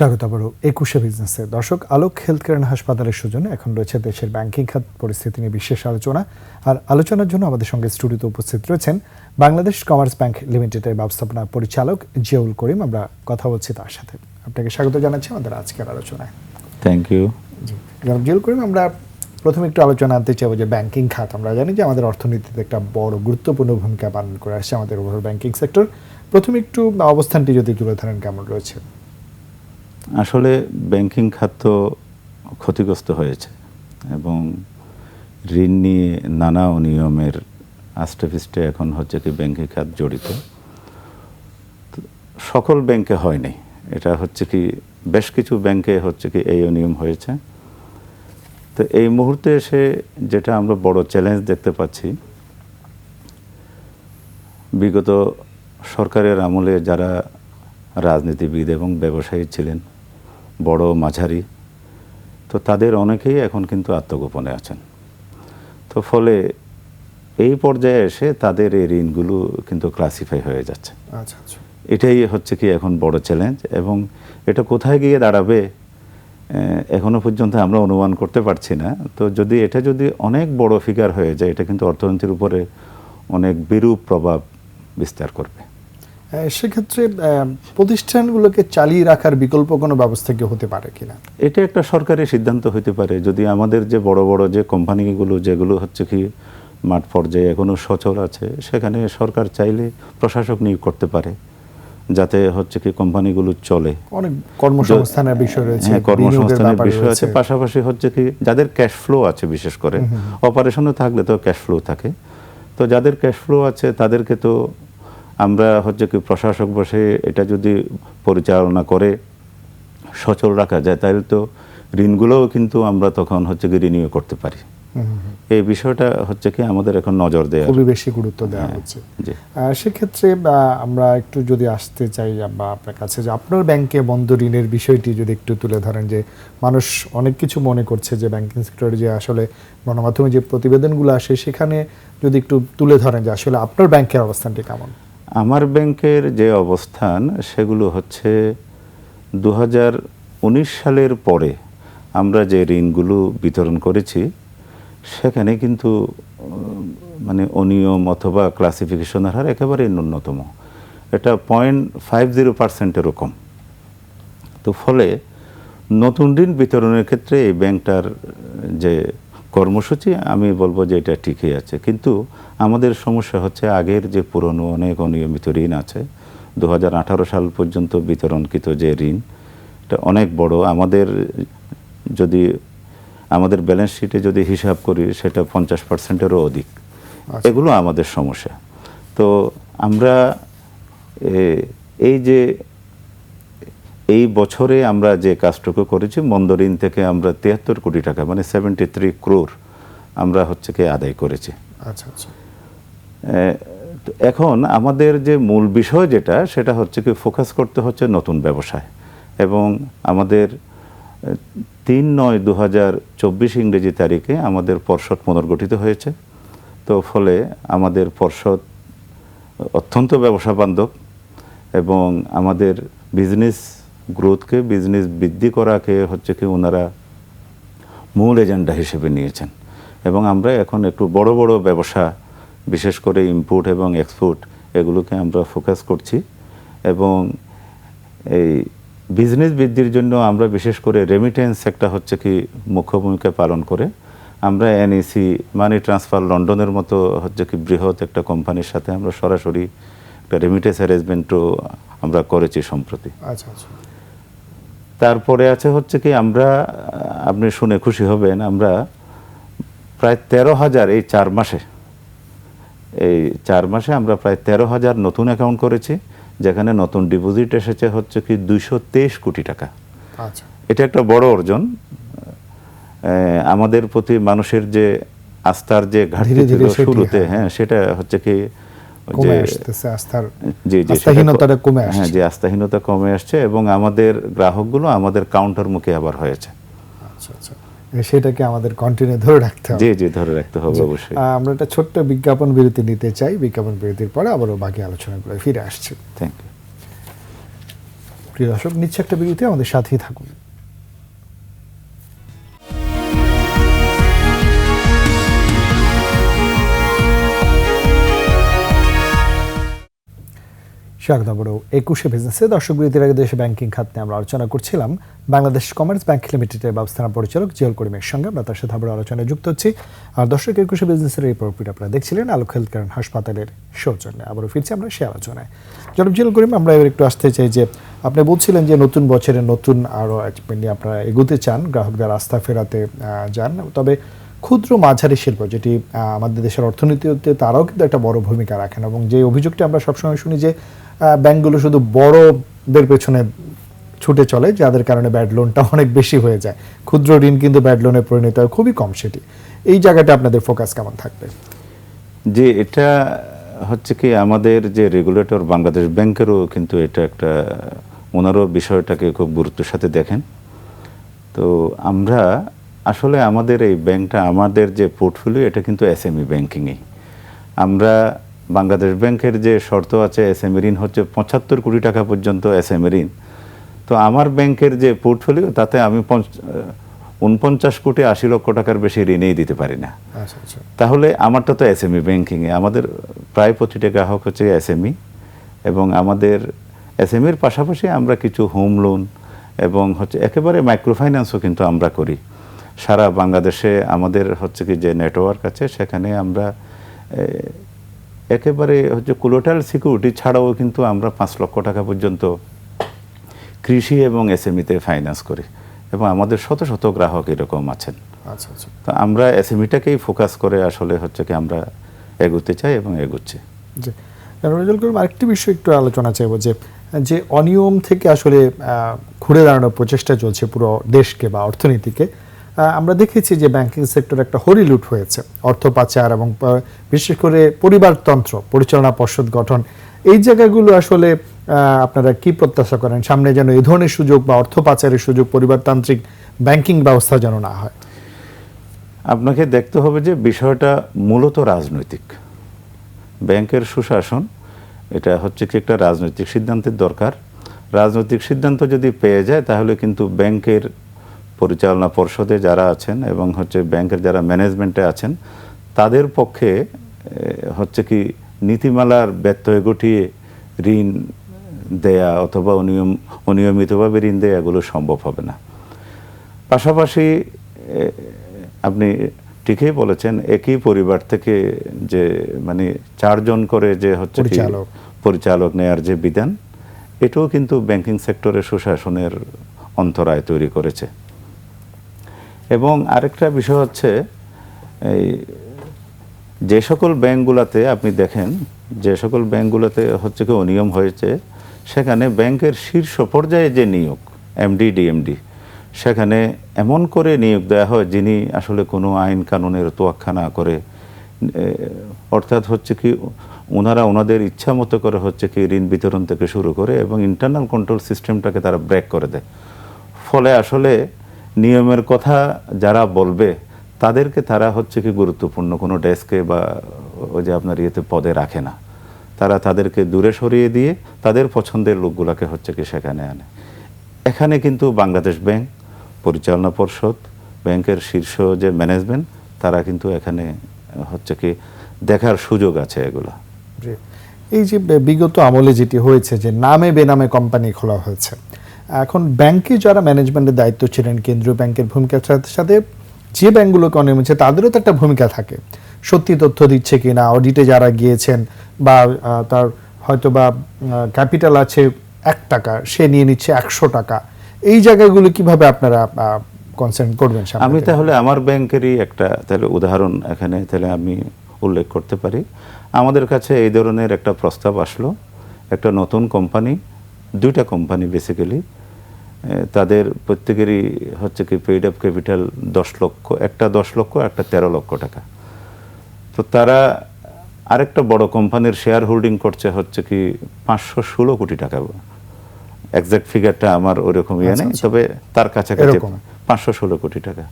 স্বাগত আবারও একুশে বিজনেসে দর্শক আলোক হেলথ কেয়ার হাসপাতালের সৌজন্যে এখন রয়েছে দেশের ব্যাংকিং খাত পরিস্থিতি নিয়ে বিশেষ আলোচনা। আর আলোচনার জন্য আমাদের সঙ্গে স্টুডিওতে উপস্থিত রয়েছেন বাংলাদেশ কমার্স ব্যাংক লিমিটেডের ব্যবস্থাপনা পরিচালক জিয়াউল করিম। আমরা কথা বলছি তার সাথে। আপনাকে স্বাগত জানাচ্ছি আমাদের আজকের আলোচনায়। Thank you ji. জনাব জিয়াউল করিম আমরা প্রথমে একটু আলোচনা আনতে চাইব যে ব্যাংকিং খাত। আমরা জানি যে আমাদের অর্থনীতিতে একটা বড় গুরুত্বপূর্ণ ভূমিকা পালন করে আসছে আমাদের ওভারঅল ব্যাংকিং সেক্টর প্রথমে একটু অবস্থানটি যদি তুলে ধরেন কেমন রয়েছে? আসলে ব্যাংকিং খাত তো ক্ষতিগ্রস্ত হয়েছে এবং ঋণ নিয়ে নানা অনিয়মের আষ্টেপৃষ্টে এখন হচ্ছে কি ব্যাংকিং খাত জড়িত। সকল ব্যাংকে হয়নি। এটা হচ্ছে কি বেশ কিছু ব্যাংকে হচ্ছে কি এই অনিয়ম হয়েছে। তো এই মুহূর্তে এসে যেটা আমরা বড় চ্যালেঞ্জ দেখতে পাচ্ছি, বিগত সরকারের আমলে যারা রাজনীতিবিদ এবং ব্যবসায়ী ছিলেন বড় মাঝারি। তো তাদের অনেকেই এখন কিন্তু আত্মগোপনে আছেন। তো ফলে এই পর্যায়ে এসে তাদের এই ঋণগুলো কিন্তু ক্লাসিফাই হয়ে যাচ্ছে। আচ্ছা আচ্ছা। এটাই হচ্ছে কি এখন বড় চ্যালেঞ্জ এবং এটা কোথায় গিয়ে দাঁড়াবে আহ, এখনও পর্যন্ত আমরা অনুমান করতে পারছি না। তো যদি এটা যদি অনেক বড় ফিগার হয়ে যায় এটা কিন্তু অর্থনীতির উপরে অনেক বিরূপ প্রভাব বিস্তার করবে। সেক্ষেত্রে প্রতিষ্ঠানগুলোকে চালিয়ে রাখার বিকল্প কোনো ব্যবস্থা কি হতে পারে কিনা? এটা একটা সরকারি সিদ্ধান্ত হতে পারে। যদি আমাদের যে বড় বড় যে কোম্পানিগুলো যেগুলো হচ্ছে কি মাঠ পর্যায়ে এখনও সচল আছে সেখানে সরকার চাইলে প্রশাসক নিয়োগ করতে পারে যাতে হচ্ছে কি কোম্পানিগুলো চলে। অনেক কর্মসংস্থানের বিষয় রয়েছে হ্যাঁ কর্মসংস্থানের বিষয় আছে। পাশাপাশি হচ্ছে কি যাদের ক্যাশ ফ্লো আছে বিশেষ করে অপারেশনে থাকলে তো ক্যাশ ফ্লো থাকে। তো যাদের ক্যাশ ফ্লো আছে তাদেরকে তো আমরা হচ্ছে কি প্রশাসক বসে এটা যদি পরিচালনা করে সচল রাখা যায় তাহলে তো ঋণগুলোও কিন্তু আমরা তখন হচ্ছে কি রিনিউ করতে পারি। এই বিষয়টা হচ্ছে কি আমাদের এখন নজর দেওয়া খুবই বেশি গুরুত্ব দেওয়া হ্যাঁ, হচ্ছে। সেক্ষেত্রে আমরা একটু যদি আসতে চাই বা আপনার কাছে যে আপনার ব্যাংকে বন্ধ ঋণের বিষয়টি যদি একটু তুলে ধরেন যে মানুষ অনেক কিছু মনে করছে যে ব্যাংকিং সেক্টরে যে আসলে গণমাধ্যমে যে প্রতিবেদনগুলো আসে সেখানে যদি একটু তুলে ধরেন যে আসলে আপনার ব্যাংকের অবস্থানটি কেমন? আমার ব্যাংকের যে অবস্থান, সেগুলো হচ্ছে দু হাজার উনিশ সালের পরে আমরা যে ঋণগুলো বিতরণ করেছি, সেখানে কিন্তু মানে অনিয়ম অথবা ক্লাসিফিকেশনের হার একেবারেই ন্যূনতম। এটা পয়েন্ট ফাইভ জিরো পার্সেন্টের কম। তো ফলে নতুন ঋণ বিতরণের ক্ষেত্রে এই ব্যাংকটার, যে কর্মসূচি আমি বলব যে এটা ঠিকই আছে। কিন্তু আমাদের সমস্যা হচ্ছে আগের যে পুরনো অনেক অনিয়মিত ঋণ আছে দু হাজার আঠারো সাল পর্যন্ত বিতরণকৃত যে ঋণ এটা অনেক বড়। আমাদের যদি আমাদের ব্যালেন্স শিটে যদি হিসাব করি সেটা পঞ্চাশ পার্সেন্টেরও অধিক। আচ্ছা। এগুলো আমাদের সমস্যা। তো আমরা এ, এই যে এই বছরে আমরা যে কাজটুকু করেছি মন্দ ঋণ থেকে আমরা তিয়াত্তর কোটি টাকা মানে সেভেন্টি থ্রি ক্রোর আমরা হচ্ছে কি আদায় করেছি। আচ্ছা আচ্ছা। তো এখন আমাদের যে মূল বিষয় যেটা সেটা হচ্ছে কি ফোকাস করতে হচ্ছে নতুন ব্যবসায়। এবং আমাদের তিন নয় দু হাজার চব্বিশ ইংরেজি তারিখে আমাদের পর্ষদ পুনর্গঠিত হয়েছে। তো ফলে আমাদের পর্ষদ অত্যন্ত ব্যবসা বান্ধব এবং আমাদের বিজনেস গ্রোথকে বিজনেস বৃদ্ধি করাকে হচ্ছে কি ওনারা মূল এজেন্ডা হিসেবে নিয়েছেন। এবং আমরা এখন একটু বড় বড় ব্যবসা, বিশেষ করে ইম্পোর্ট এবং এক্সপোর্ট এগুলোকে আমরা ফোকাস করছি। এবং এই বিজনেস বৃদ্ধির জন্য আমরা বিশেষ করে রেমিটেন্স একটা হচ্ছে কি মুখ্য ভূমিকা পালন করে। আমরা এনইসি মানি ট্রান্সফার লন্ডনের মতো হচ্ছে কি বৃহৎ একটা কোম্পানির সাথে আমরা সরাসরি একটা রেমিটেন্স অ্যারেঞ্জমেন্টও আমরা করেছি সম্প্রতি। আচ্ছা আচ্ছা। তারপরে আছে হচ্ছে কি আমরা আপনি শুনে খুশি হবেন আমরা প্রায় তেরো হাজার এই চার মাসে এই চার মাসে আমরা প্রায় তেরো হাজার নতুন অ্যাকাউন্ট করেছি যেখানে নতুন ডিপোজিট এসেছে হচ্ছে কি দুইশো তেইশ কোটি টাকা। আচ্ছা। এটা একটা বড় অর্জন। আমাদের প্রতি মানুষের যে আস্থার যে ঘাটতি ছিল শুরুতে হ্যাঁ। হ্যাঁ সেটা হচ্ছে কি কমে যে- আসতেছে আস্থার জি জি আস্থাহীনতাটা ক- কমে হ্যাঁ যে আস্থাহীনতা কমে আসছে এবং আমাদের গ্রাহকগুলো আমাদের কাউন্টার মুখে আবার হয়েছে। আচ্ছা আচ্ছা। সেটাকে আমাদের কন্টিনিউ ধরে রাখতে হবে। জি জি ধরে রাখতে হবে অবশ্যই। আমরা একটা ছোট্ট বিজ্ঞাপন বিরতি নিতে চাই। বিজ্ঞাপন বিরতির পরে আবারও বাকি আলোচনাগুলো ফিরে আসছি। থ্যাংক ইউ প্রিয় দর্শক নিচ্ছে একটা বিরতি আমাদের সাথেই থাকুন। স্বাগত বড় একুশে বিজনেসে দর্শক বিরতির আগে দেশে ব্যাংকিং খাত নিয়ে আমরা আলোচনা করছিলাম। বাংলাদেশ কমার্স ব্যাংক লিমিটেডের ব্যবস্থাপনা পরিচালক জিয়ল করিমের সঙ্গে আমরা তার সাথে আবার আলোচনায় যুক্ত হচ্ছি। আর দর্শক, একুশে বিজনেসের এই পর্বটি আপনারা দেখছিলেন আলোক হেলথ কেয়ার হাসপাতালের সৌজন্যে। আবারও ফিরছি আমরা সে আলোচনায়। জনাব জিয়ল করিম, আমরা এবার একটু আসতে চাই যে আপনি বলছিলেন যে নতুন বছরে নতুন আরও নিয়ে আপনারা এগোতে চান, গ্রাহকদের আস্থা ফেরাতে যান। তবে ক্ষুদ্র মাঝারি শিল্প যেটি আমাদের দেশের অর্থনীতিতে তারাও কিন্তু একটা বড় ভূমিকা রাখেন এবং যে অভিযোগটি আমরা সবসময় শুনি যে ব্যাংকগুলো শুধু বড়দের পেছনে ছুটে চলে, যাদের কারণে ব্যাড লোনটা অনেক বেশি হয়ে যায়। ক্ষুদ্র ঋণ কিন্তু ব্যাড লোনে পরিণত হয়, খুবই কম সেটি। এই জায়গাটা আপনাদের ফোকাস কেমন থাকবে? যে এটা হচ্ছে কি, আমাদের যে রেগুলেটর বাংলাদেশ ব্যাংকেরও কিন্তু এটা একটা, ওনারও বিষয়টাকে খুব গুরুত্বের সাথে দেখেন। তো আমরা আসলে আমাদের এই ব্যাংকটা, আমাদের যে পোর্টফোলিও এটা কিন্তু এসএমই ব্যাংকিংই আমরা বাংলাদেশ ব্যাংকের যে শর্ত আছে এসএমই ঋণ হচ্ছে পঁচাত্তর কোটি টাকা পর্যন্ত এসএমই ঋণ। তো আমার ব্যাংকের যে পোর্টফোলিও তাতে আমি পঞ্চ- উনপঞ্চাশ কোটি আশি লক্ষ টাকার বেশি ঋণেই দিতে পারি না। আচ্ছা আচ্ছা। তাহলে আমারটা তো এসএমই ব্যাংকিংয়ে। আমাদের প্রায় প্রতিটা গ্রাহক হচ্ছে এসএমই এবং আমাদের এসএমইর পাশাপাশি আমরা কিছু হোম লোন এবং হচ্ছে একেবারে মাইক্রো ফাইন্যান্সও কিন্তু আমরা করি। সারা বাংলাদেশে আমাদের হচ্ছে কি যে নেটওয়ার্ক আছে সেখানে আমরা একেবারে হচ্ছে কোলোটাল সিকিউরিটি ছাড়াও কিন্তু আমরা পাঁচ লক্ষ টাকা পর্যন্ত কৃষি এবং এসএমইতে ফাইন্যান্স করি এবং আমাদের শত শত গ্রাহক এরকম আছেন। আচ্ছা আচ্ছা। তো আমরা এসএমইটাকেই ফোকাস করে আসলে হচ্ছে কি আমরা এগোতে চাই এবং এগোচ্ছি। জি। রেজাল করিম আরেকটি বিষয় একটু আলোচনা চাইব যে যে অনিয়ম থেকে আসলে ঘুরে দাঁড়ানোর প্রচেষ্টা চলছে পুরো দেশকে বা অর্থনীতিকে। আমরা দেখেছি যে ব্যাংকিং সেক্টর একটা হরিলুট হয়েছে। অর্থ পাচার এবং বিশেষ করে পরিবারতন্ত্র, পরিচালনা পর্ষদ গঠন। এই জায়গাগুলো আসলে আপনারা কি প্রত্যাশা করেন? সামনে যেন এই ধরনের সুযোগ বা অর্থ পাচারের সুযোগ পরিবারতান্ত্রিক ব্যাংকিং ব্যবস্থা যেন না হয়? আপনাকে দেখতে হবে যে বিষয়টা মূলত রাজনৈতিক। ব্যাংকের সুশাসন, এটা হচ্ছে কি একটা রাজনৈতিক সিদ্ধান্তের দরকার। রাজনৈতিক সিদ্ধান্ত যদি পেয়ে যায়, তাহলে কিন্তু ব্যাংকের পরিচালনা পর্ষদে যারা আছেন এবং হচ্ছে ব্যাংকের যারা ম্যানেজমেন্টে আছেন তাদের পক্ষে হচ্ছে কি নীতিমালার ব্যত্যয় ঘটিয়ে ঋণ দেয়া অথবা অনিয়ম অনিয়মিতভাবে ঋণ দেয়া এগুলো সম্ভব হবে না পাশাপাশি আপনি ঠিকই বলেছেন একই পরিবার থেকে যে মানে চারজন করে যে হচ্ছে পরিচালক। পরিচালক নেয়ার যে বিধান এটাও কিন্তু ব্যাংকিং সেক্টরে সুশাসনের অন্তরায় তৈরি করেছে এবং আরেকটা বিষয় হচ্ছে, এই যে সকল ব্যাংকগুলোতে আপনি দেখেন, যে সকল ব্যাংকগুলোতে হচ্ছে কি অনিয়ম হয়েছে, সেখানে ব্যাংকের শীর্ষ পর্যায়ে যে নিয়োগ, এমডি, ডিএমডি, সেখানে এমন করে নিয়োগ দেওয়া হয় যিনি আসলে কোনো আইন কানুনের তোয়াক্কা না করে অর্থাৎ হচ্ছে কি ওনারা ওনাদের ইচ্ছা মতো করে হচ্ছে কি ঋণ বিতরণ থেকে শুরু করে এবং ইন্টারনাল কন্ট্রোল সিস্টেমটাকে তারা ব্রেক করে দেয়। ফলে আসলে নিয়মের কথা যারা বলবে, তাদেরকে তারা হচ্ছে কি গুরুত্বপূর্ণ কোনো ডেস্কে বা ওই যে আপনার ইয়েতে পদে রাখে না। তারা তাদেরকে দূরে সরিয়ে দিয়ে তাদের পছন্দের লোকগুলোকে হচ্ছে কি সেখানে আনে। এখানে কিন্তু বাংলাদেশ ব্যাংক, পরিচালনা পর্ষদ, ব্যাংকের শীর্ষ যে ম্যানেজমেন্ট, তারা কিন্তু এখানে হচ্ছে কি দেখার সুযোগ আছে এগুলো। এই যে বিগত আমলে যেটি হয়েছে যে নামে বেনামে কোম্পানি খোলা হয়েছে এখন ব্যাংকে যারা ম্যানেজমেন্টের দায়িত্ব ছিলেন কেন্দ্রীয় ব্যাংকের ভূমিকার সাথে সাথে যে ব্যাংকগুলোকে অনিয়ম হচ্ছে তাদেরও তো একটা ভূমিকা থাকে। সত্যি তথ্য দিচ্ছে কিনা অডিটে যারা গিয়েছেন বা তার হয়তো বা ক্যাপিটাল আছে এক টাকা সে নিয়ে নিচ্ছে একশো টাকা। এই জায়গাগুলো কীভাবে আপনারা কনসার্ন করবেন আমি তাহলে আমার ব্যাংকেরই একটা তাহলে উদাহরণ এখানে তাহলে আমি উল্লেখ করতে পারি। আমাদের কাছে এই ধরনের একটা প্রস্তাব আসলো একটা নতুন কোম্পানি দুইটা কোম্পানি বেসিক্যালি তাদের প্রত্যেকেরই হচ্ছে কি পেইড আপ ক্যাপিটাল দশ লক্ষ একটা দশ লক্ষ একটা তেরো লক্ষ টাকা। তো তারা আরেকটা বড় কোম্পানির শেয়ার হোল্ডিং করছে হচ্ছে কি পাঁচশো ষোলো কোটি টাকা। এক্সাক্ট ফিগারটা আমার ওরকম ইয়ে আচ্ছা, নেই আচ্ছা। তবে তার কাছাকাছি পাঁচশো ষোলো কোটি টাকা।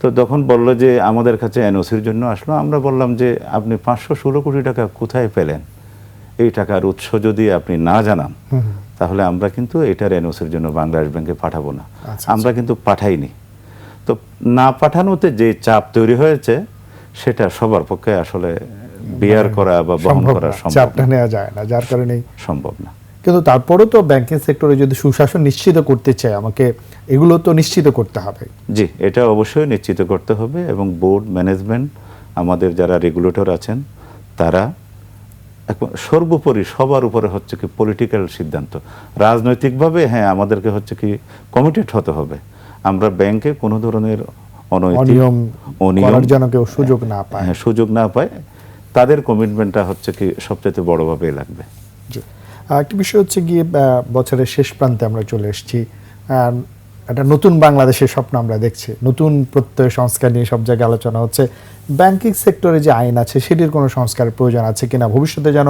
তো তখন বলল যে আমাদের কাছে এনওসির জন্য আসলো আমরা বললাম যে আপনি পাঁচশো ষোলো কোটি টাকা কোথায় পেলেন? এই টাকার উৎস যদি আপনি না জানান তাহলে আমরা কিন্তু এটার এনওসির জন্য বাংলাদেশ ব্যাংকে পাঠাবো না। আচ্ছা, আমরা কিন্তু পাঠাইনি। তো না পাঠানোতে যে চাপ তৈরি হয়েছে সেটা সবার পক্ষে আসলে বিয়ার করা বা বহন করা সম্ভব চাপটা নেওয়া যায় না যার কারণেই সম্ভব না। কিন্তু তারপরেও তো ব্যাংকিং সেক্টরে যদি সুশাসন নিশ্চিত করতে চাই আমাকে এগুলো তো নিশ্চিত করতে হবে। জি এটা অবশ্যই নিশ্চিত করতে হবে এবং বোর্ড ম্যানেজমেন্ট আমাদের যারা রেগুলেটর আছেন তারা এখন সর্বোপরি সবার উপরে হচ্ছে কি পলিটিক্যাল সিদ্ধান্ত। রাজনৈতিকভাবে হ্যাঁ আমাদেরকে হচ্ছে কি কমিটেড হতে হবে। আমরা ব্যাংকে কোনো ধরনের অনিয়ম সুযোগ না পায়। হ্যাঁ, সুযোগ না পায়। তাদের কমিটমেন্টটা হচ্ছে কি সবচেয়ে বড়ভাবে লাগবে। জি। একটা বিষয় হচ্ছে গিয়ে বছরের শেষ প্রান্তে আমরা চলে এসেছি। একটা নতুন বাংলাদেশের স্বপ্ন আমরা দেখছি। নতুন প্রত্যয় সংস্কার নিয়ে সব জায়গায় আলোচনা হচ্ছে। ব্যাংকিং সেক্টরে যে আইন আছে, সেটির কোনো সংস্কারের প্রয়োজন আছে কিনা? ভবিষ্যতে যেন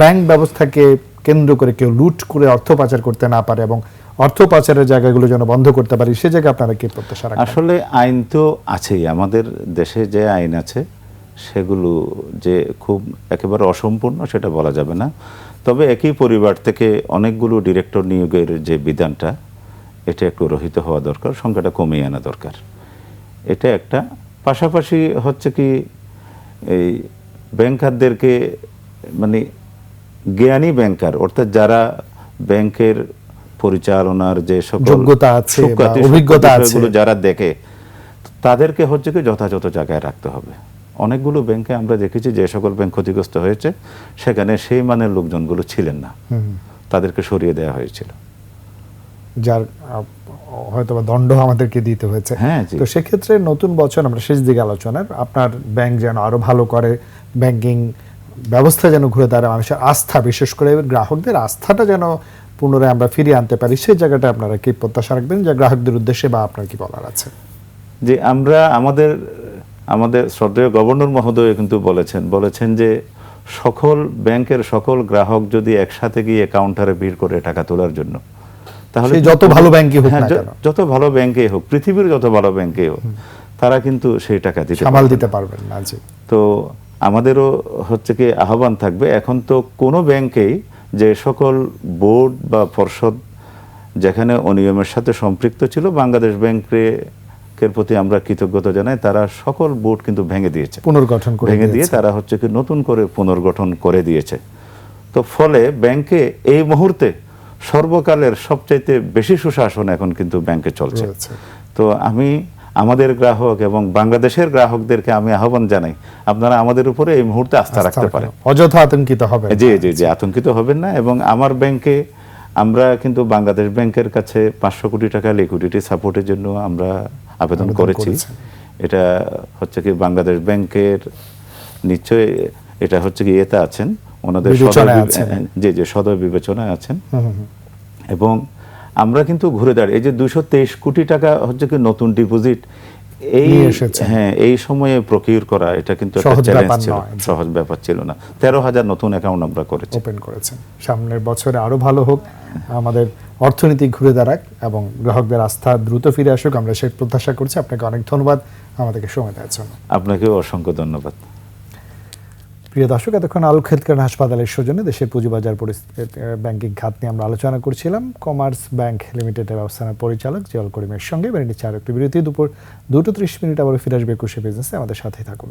ব্যাংক ব্যবস্থাকে কেন্দ্র করে কেউ লুট করে অর্থ পাচার করতে না পারে এবং অর্থ পাচারের জায়গাগুলো যেন বন্ধ করতে পারি, সে জায়গায় আপনারা কি প্রত্যাশা রাখেন? আসলে আইন তো আছেই। আমাদের দেশে যে আইন আছে, সেগুলো যে খুব একেবারে অসম্পূর্ণ সেটা বলা যাবে না। তবে একই পরিবার থেকে অনেকগুলো ডিরেক্টর নিয়োগের যে বিধানটা এটা একটু রহিত হওয়া দরকার সংখ্যাটা কমিয়ে আনা দরকার। এটা একটা। পাশাপাশি হচ্ছে কি এই ব্যাংকারদেরকে মানে জ্ঞানী ব্যাংকার অর্থাৎ যারা ব্যাংকের পরিচালনার যে সকল যোগ্যতা আছে অভিজ্ঞতা আছে। যারা দেখে তাদেরকে হচ্ছে কি যথাযথ জায়গায় রাখতে হবে। অনেকগুলো ব্যাংকে আমরা দেখেছি যে সকল ব্যাংক ক্ষতিগ্রস্ত হয়েছে সেখানে সেই মানের লোকজনগুলো ছিলেন না। তাদেরকে সরিয়ে দেওয়া হয়েছিল। যার হয়তো বা দণ্ড আমাদেরকে দিতে হয়েছে। হ্যাঁ, তো সেক্ষেত্রে নতুন বছর আমরা শেষ দিকে আলোচনার আপনার ব্যাংক যেন আরও ভালো করে ব্যাংকিং ব্যবস্থা যেন ঘুরে দাঁড়ায় মানুষের আস্থা বিশেষ করে গ্রাহকদের আস্থাটা যেন পুনরায় আমরা ফিরিয়ে আনতে পারি সেই জায়গাটা আপনারা কি প্রত্যাশা রাখবেন যে গ্রাহকদের উদ্দেশ্যে বা আপনার কি বলার আছে? যে আমরা আমাদের আমাদের শ্রদ্ধেয় গভর্নর মহোদয় কিন্তু বলেছেন বলেছেন যে সকল ব্যাংকের সকল গ্রাহক যদি একসাথে গিয়ে কাউন্টারে ভিড় করে টাকা তোলার জন্য সে যত ভালো ব্যাংকে হোক হ্যাঁ, না কেন। যত ভালো ব্যাংকেই হোক পৃথিবীর যত ভালো ব্যাংকেই হোক তারা কিন্তু সেই টাকা দিতে সামাল দিতে পারবেন না জি। তো আমাদেরও হচ্ছে কি আহ্বান থাকবে এখন তো কোনো ব্যাংকেই যে সকল বোর্ড বা পর্ষদ যেখানে অনিয়মের সাথে সম্পৃক্ত ছিল বাংলাদেশ ব্যাংকের প্রতি আমরা কৃতজ্ঞতা জানাই তারা সকল বোর্ড কিন্তু ভেঙে দিয়েছে। পুনর্গঠন করে ভেঙে দিয়ে তারা হচ্ছে কি নতুন করে পুনর্গঠন করে দিয়েছে। তো ফলে ব্যাংকে এই মুহূর্তে সর্বকালের সবচাইতে বেশি সুশাসন এখন কিন্তু ব্যাংকে চলছে। তো আমি আমাদের গ্রাহক এবং বাংলাদেশের গ্রাহকদেরকে আমি আহ্বান জানাই আপনারা আমাদের উপরে এই মুহূর্তে আস্থা রাখতে পারেন। অযথা আতঙ্কিত হবে জি জি জি আতঙ্কিত হবেন না এবং আমার ব্যাংকে আমরা কিন্তু বাংলাদেশ ব্যাংকের কাছে পাঁচশো কোটি টাকা লিকুইডিটি সাপোর্টের জন্য আমরা আবেদন করেছি। এটা হচ্ছে কি বাংলাদেশ ব্যাংকের নিশ্চয় এটা হচ্ছে কি এতে আছেন ওনাদের জি জি সদয় বিবেচনায় আছেন। এবং আমরা কিন্তু ঘুরে দাঁড়িয়ে এই যে দুশো তেইশ কোটি টাকা হচ্ছে কি নতুন ডিপোজিট এই হ্যাঁ এই সময়ে প্রকিউর করা এটা কিন্তু একটা সহজ চ্যালেঞ্জ ব্যাপার ছিল সহজ ব্যাপার ছিল না। তেরো হাজার নতুন অ্যাকাউন্ট আমরা করেছি। ওপেন করেছেন। সামনের বছরে আরও ভালো হোক আমাদের অর্থনীতি ঘুরে দাঁড়াক এবং গ্রাহকদের আস্থা দ্রুত ফিরে আসুক আমরা সেই প্রত্যাশা করছি। আপনাকে অনেক ধন্যবাদ। আমাদেরকে সময় দেওয়ার জন্য। আপনাকেও অসংখ্য ধন্যবাদ। প্রিয় দর্শক, এতক্ষণ আলোক হেলথকেয়ার হাসপাতালের সৌজন্যে দেশের পুঁজিবাজার পরিস্থিতি ব্যাংকিং খাত নিয়ে আমরা আলোচনা করছিলাম। কমার্স ব্যাংক লিমিটেডের ব্যবস্থাপনা পরিচালক জিয়াল করিমের সঙ্গে। বেরিয়ে নিচ্ছে আরও একটি বিরতি, দুপুর দুটো ত্রিশ মিনিট আবার ফিরে আসবে একুশে বিজনেসে। আমাদের সাথেই থাকুন।